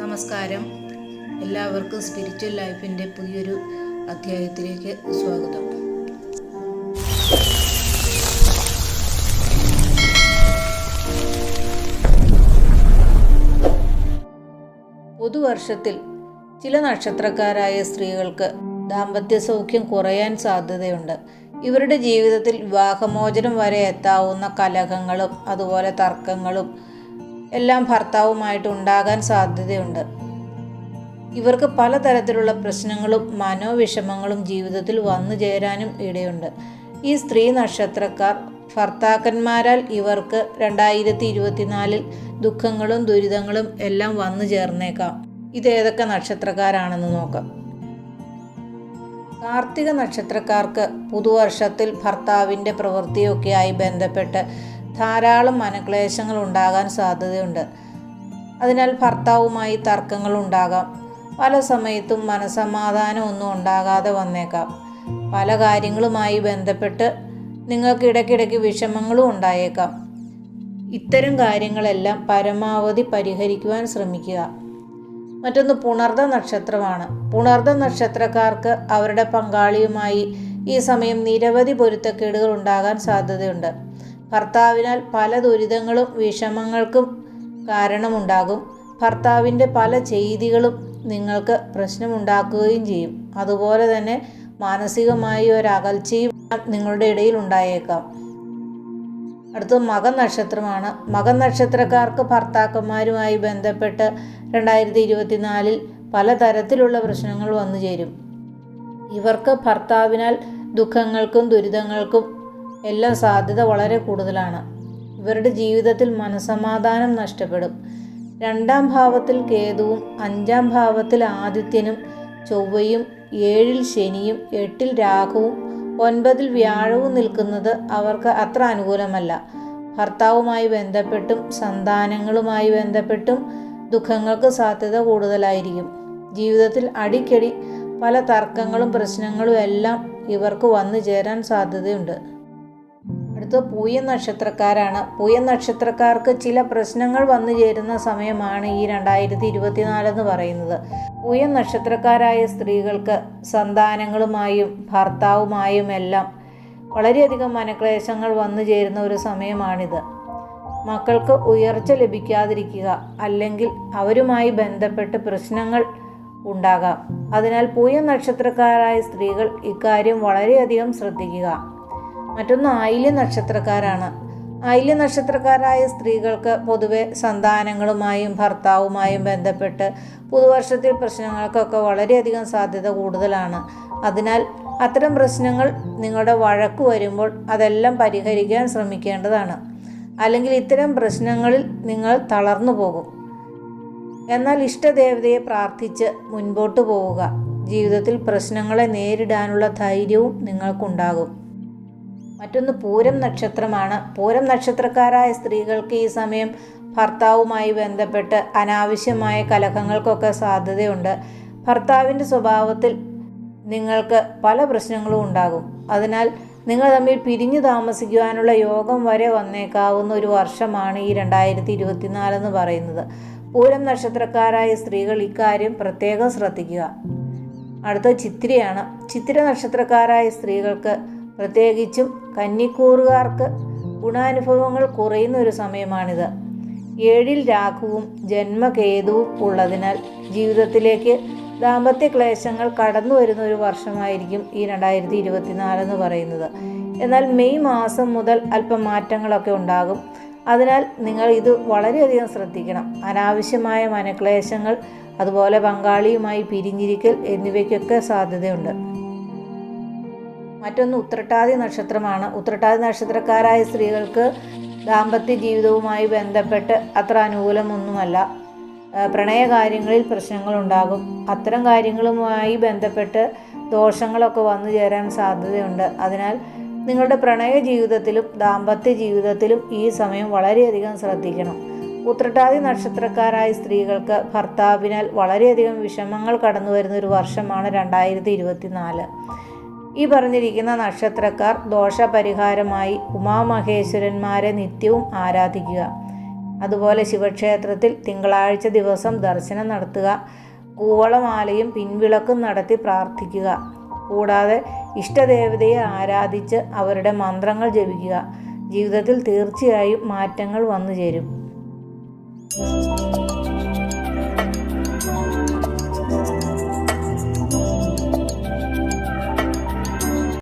നമസ്കാരം. എല്ലാവർക്കും സ്പിരിച്വൽ ലൈഫിന്റെ പുതിയൊരു അധ്യായത്തിലേക്ക് സ്വാഗതം. പുതുവർഷത്തിൽ ചില നക്ഷത്രക്കാരായ സ്ത്രീകൾക്ക് ദാമ്പത്യ സൗഖ്യം കുറയാൻ സാധ്യതയുണ്ട്. ഇവരുടെ ജീവിതത്തിൽ വിവാഹമോചനം വരെ എത്താവുന്ന കലഹങ്ങളും അതുപോലെ തർക്കങ്ങളും എല്ലാം ഭർത്താവുമായിട്ട് ഉണ്ടാകാൻ സാധ്യതയുണ്ട്. ഇവർക്ക് പലതരത്തിലുള്ള പ്രശ്നങ്ങളും മനോവിഷമങ്ങളും ജീവിതത്തിൽ വന്നു ചേരാനും ഇടയുണ്ട്. ഈ സ്ത്രീ നക്ഷത്രക്കാർ ഭർത്താക്കന്മാരാൽ ഇവർക്ക് രണ്ടായിരത്തി ഇരുപത്തിനാലിൽ ദുഃഖങ്ങളും ദുരിതങ്ങളും എല്ലാം വന്നു ചേർന്നേക്കാം. ഇതേതൊക്കെ നക്ഷത്രക്കാരാണെന്ന് നോക്കാം. കാർത്തിക നക്ഷത്രക്കാർക്ക് പുതുവർഷത്തിൽ ഭർത്താവിന്റെ പ്രവൃത്തിയൊക്കെയായി ബന്ധപ്പെട്ട് ധാരാളം മനക്ലേശങ്ങൾ ഉണ്ടാകാൻ സാധ്യതയുണ്ട്. അതിനാൽ ഭർത്താവുമായി തർക്കങ്ങൾ ഉണ്ടാകാം. പല സമയത്തും മനസമാധാനം ഒന്നും ഉണ്ടാകാതെ വന്നേക്കാം. പല കാര്യങ്ങളുമായി ബന്ധപ്പെട്ട് നിങ്ങൾക്ക് ഇടയ്ക്കിടയ്ക്ക് വിഷമങ്ങളും ഉണ്ടായേക്കാം. ഇത്തരം കാര്യങ്ങളെല്ലാം പരമാവധി പരിഹരിക്കുവാൻ ശ്രമിക്കുക. മറ്റൊന്ന് പുണർദ നക്ഷത്രമാണ്. പുണർദ നക്ഷത്രക്കാർക്ക് അവരുടെ പങ്കാളിയുമായി ഈ സമയം നിരവധി പൊരുത്തക്കേടുകൾ ഉണ്ടാകാൻ സാധ്യതയുണ്ട്. ഭർത്താവിനാൽ പല ദുരിതങ്ങളും വിഷമങ്ങൾക്കും കാരണമുണ്ടാകും. ഭർത്താവിന്റെ പല ചെയ്തികളും നിങ്ങൾക്ക് പ്രശ്നമുണ്ടാക്കുകയും ചെയ്യും. അതുപോലെ തന്നെ മാനസികമായി ഒരകൽച്ചയും നിങ്ങളുടെ ഇടയിൽ ഉണ്ടായേക്കാം. അടുത്ത മകൻ നക്ഷത്രമാണ് മകൻ നക്ഷത്രക്കാർക്ക് ഭർത്താക്കന്മാരുമായി ബന്ധപ്പെട്ട് രണ്ടായിരത്തി ഇരുപത്തിനാലിൽ പലതരത്തിലുള്ള പ്രശ്നങ്ങൾ വന്നു ചേരും ഇവർക്ക് ഭർത്താവിനാൽ ദുഃഖങ്ങൾക്കും ദുരിതങ്ങൾക്കും എല്ലാം സാധ്യത വളരെ കൂടുതലാണ്. ഇവരുടെ ജീവിതത്തിൽ മനസമാധാനം നഷ്ടപ്പെടും. രണ്ടാം ഭാവത്തിൽ കേതുവും അഞ്ചാം ഭാവത്തിൽ ആദിത്യനും ചൊവ്വയും ഏഴിൽ ശനിയും എട്ടിൽ രാഹുവും ഒൻപതിൽ വ്യാഴവും നിൽക്കുന്നത് അവർക്ക് അത്ര അനുകൂലമല്ല. ഭർത്താവുമായി ബന്ധപ്പെട്ടും സന്താനങ്ങളുമായി ബന്ധപ്പെട്ടും ദുഃഖങ്ങൾക്ക് സാധ്യത കൂടുതലായിരിക്കും. ജീവിതത്തിൽ അടിക്കടി പല തർക്കങ്ങളും പ്രശ്നങ്ങളും എല്ലാം ഇവർക്ക് വന്നു ചേരാൻ സാധ്യതയുണ്ട്. അടുത്ത പൂയ നക്ഷത്രക്കാരാണ്. പൂയ നക്ഷത്രക്കാർക്ക് ചില പ്രശ്നങ്ങൾ വന്നു ചേരുന്ന സമയമാണ് ഈ രണ്ടായിരത്തി ഇരുപത്തിനാലെന്ന് പറയുന്നത്. പൂയ നക്ഷത്രക്കാരായ സ്ത്രീകൾക്ക് സന്താനങ്ങളുമായും ഭർത്താവുമായും എല്ലാം വളരെയധികം മനക്ലേശങ്ങൾ വന്നു ചേരുന്ന ഒരു സമയമാണിത്. മക്കൾക്ക് ഉയർച്ച ലഭിക്കാതിരിക്കുക അല്ലെങ്കിൽ അവരുമായി ബന്ധപ്പെട്ട് പ്രശ്നങ്ങൾ ഉണ്ടാകാം. അതിനാൽ പൂയ നക്ഷത്രക്കാരായ സ്ത്രീകൾ ഇക്കാര്യം വളരെയധികം ശ്രദ്ധിക്കുക. മറ്റൊന്ന് ആയില്യ നക്ഷത്രക്കാരാണ്. ആയില്യ നക്ഷത്രക്കാരായ സ്ത്രീകൾക്ക് പൊതുവെ സന്താനങ്ങളുമായും ഭർത്താവുമായും ബന്ധപ്പെട്ട് പുതുവർഷത്തിൽ പ്രശ്നങ്ങൾക്കൊക്കെ വളരെയധികം സാധ്യത കൂടുതലാണ്. അതിനാൽ അത്തരം പ്രശ്നങ്ങൾ നിങ്ങളുടെ വഴക്ക് വരുമ്പോൾ അതെല്ലാം പരിഹരിക്കാൻ ശ്രമിക്കേണ്ടതാണ്. അല്ലെങ്കിൽ ഇത്തരം പ്രശ്നങ്ങളിൽ നിങ്ങൾ തളർന്നു പോകും. എന്നാൽ ഇഷ്ടദേവതയെ പ്രാർത്ഥിച്ച് മുൻപോട്ട് പോവുക. ജീവിതത്തിൽ പ്രശ്നങ്ങളെ നേരിടാനുള്ള ധൈര്യവും നിങ്ങൾക്കുണ്ടാകും. മറ്റൊന്ന് പൂരം നക്ഷത്രമാണ്. പൂരം നക്ഷത്രക്കാരായ സ്ത്രീകൾക്ക് ഈ സമയം ഭർത്താവുമായി ബന്ധപ്പെട്ട് അനാവശ്യമായ കലഹങ്ങൾക്കൊക്കെ സാധ്യതയുണ്ട്. ഭർത്താവിന്റെ സ്വഭാവത്തിൽ നിങ്ങൾക്ക് പല പ്രശ്നങ്ങളും ഉണ്ടാകും. അതിനാൽ നിങ്ങൾ തമ്മിൽ പിരിഞ്ഞു താമസിക്കുവാനുള്ള യോഗം വരെ വന്നേക്കാവുന്ന ഒരു വർഷമാണ് ഈ രണ്ടായിരത്തി ഇരുപത്തിനാലെന്ന് പറയുന്നത്. പൂരം നക്ഷത്രക്കാരായ സ്ത്രീകൾ ഇക്കാര്യം പ്രത്യേകം ശ്രദ്ധിക്കുക. അടുത്ത ചിത്രയാണ് ചിത്ര നക്ഷത്രക്കാരായ സ്ത്രീകൾക്ക് പ്രത്യേകിച്ചും കന്നിക്കൂറുകാർക്ക് ഗുണാനുഭവങ്ങൾ കുറയുന്ന ഒരു സമയമാണിത്. ഏഴിൽ രാഘുവും ജന്മകേതുവും ഉള്ളതിനാൽ ജീവിതത്തിലേക്ക് ദാമ്പത്യ ക്ലേശങ്ങൾ കടന്നു വരുന്ന ഒരു വർഷമായിരിക്കും ഈ രണ്ടായിരത്തി ഇരുപത്തിനാലെന്ന് പറയുന്നത്. എന്നാൽ മെയ് മാസം മുതൽ അല്പം മാറ്റങ്ങളൊക്കെ ഉണ്ടാകും. അതിനാൽ നിങ്ങൾ ഇത് വളരെയധികം ശ്രദ്ധിക്കണം. അനാവശ്യമായ മനക്ലേശങ്ങൾ അതുപോലെ പങ്കാളിയുമായി പിരിഞ്ഞിരിക്കൽ എന്നിവയ്ക്കൊക്കെ സാധ്യതയുണ്ട്. മറ്റൊന്ന് ഉത്രട്ടാതി നക്ഷത്രമാണ്. ഉത്രട്ടാതി നക്ഷത്രക്കാരായ സ്ത്രീകൾക്ക് ദാമ്പത്യ ജീവിതവുമായി ബന്ധപ്പെട്ട് അത്ര അനുകൂലമൊന്നുമല്ല. പ്രണയകാര്യങ്ങളിൽ പ്രശ്നങ്ങളുണ്ടാകും. അത്തരം കാര്യങ്ങളുമായി ബന്ധപ്പെട്ട് ദോഷങ്ങളൊക്കെ വന്നു ചേരാൻ സാധ്യതയുണ്ട്. അതിനാൽ നിങ്ങളുടെ പ്രണയ ജീവിതത്തിലും ദാമ്പത്യ ജീവിതത്തിലും ഈ സമയം വളരെയധികം ശ്രദ്ധിക്കണം. ഉത്രട്ടാതി നക്ഷത്രക്കാരായ സ്ത്രീകൾക്ക് ഭർത്താവിനാൽ വളരെയധികം വിഷമങ്ങൾ കടന്നു വരുന്ന ഒരു വർഷമാണ് രണ്ടായിരത്തി ഇരുപത്തിനാല്. ഈ പറഞ്ഞിരിക്കുന്ന നക്ഷത്രക്കാർ ദോഷപരിഹാരമായി ഉമാമഹേശ്വരന്മാരെ നിത്യവും ആരാധിക്കുക. അതുപോലെ ശിവക്ഷേത്രത്തിൽ തിങ്കളാഴ്ച ദിവസം ദർശനം നടത്തുക. കൂവളമാലയും പിൻവിളക്കും നടത്തി പ്രാർത്ഥിക്കുക. കൂടാതെ ഇഷ്ടദേവതയെ ആരാധിച്ച് അവരുടെ മന്ത്രങ്ങൾ ജപിക്കുക. ജീവിതത്തിൽ തീർച്ചയായും മാറ്റങ്ങൾ വന്നു ചേരും